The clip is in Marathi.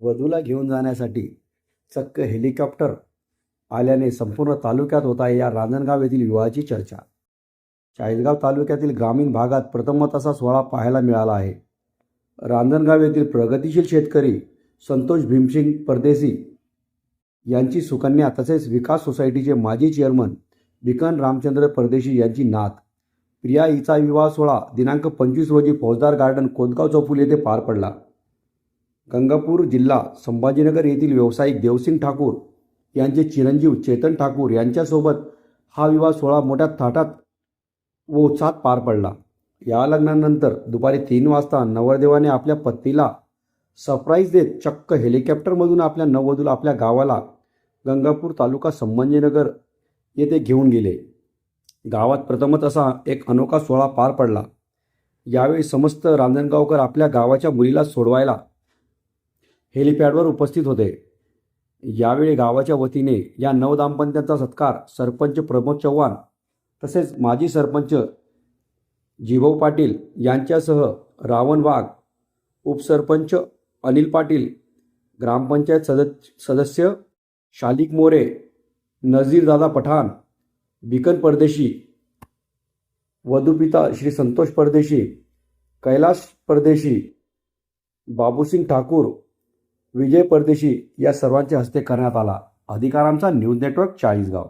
वधूला घेऊन जाण्यासाठी चक्क हेलिकॉप्टर आल्याने संपूर्ण तालुक्यात होत आहे या रांजणगाव येथील विवाहाची चर्चा. चाळीसगाव तालुक्यातील ग्रामीण भागात प्रथमत असा सोहळा पाहायला मिळाला आहे. रांजणगाव येथील प्रगतिशील शेतकरी संतोष भीमसिंग परदेसी यांची सुकन्या तसेच विकास सोसायटीचे माजी चेअरमन विकन रामचंद्र परदेशी यांची नात. प्रिया हिचा विवाह सोहळा दिनांक पंचवीस रोजी फौजदार गार्डन कोतगाव चौफुल येथे पार पडला. गंगापूर जिल्हा संभाजीनगर येथील व्यावसायिक देवसिंग ठाकूर यांचे चिरंजीव चेतन ठाकूर यांच्यासोबत हा विवाह सोहळा मोठ्या थाटात व उत्साहात पार पडला. या लग्नानंतर दुपारी तीन वाजता नवरदेवाने आपल्या पत्नीला सरप्राईज देत चक्क हेलिकॉप्टरमधून आपल्या नववधूला आपल्या गावाला गंगापूर तालुका संभाजीनगर येथे घेऊन गेले. गावात प्रथमच असा एक अनोखा सोहळा पार पडला. यावेळी समस्त रांजणगावकर आपल्या गावाच्या मुलीला सोडवायला हेलिपॅडवर उपस्थित होते. यावेळी गावाच्या वतीने या नवदाम्पत्यांचा सत्कार सरपंच प्रमोद चव्हाण तसेच माजी सरपंच जिभाऊ पाटील यांच्यासह रावण वाघ उपसरपंच अनिल पाटील ग्रामपंचायत सदस्य सदस्य शालिक मोरे नजीरदादा पठाण बिकन परदेशी वधुपिता श्री संतोष परदेशी कैलाश परदेशी बाबूसिंग ठाकूर विजय परदेशी या सर्वांच्या हस्ते करण्यात आला. अधिकारांचा न्यूज नेटवर्क चाळीसगाव.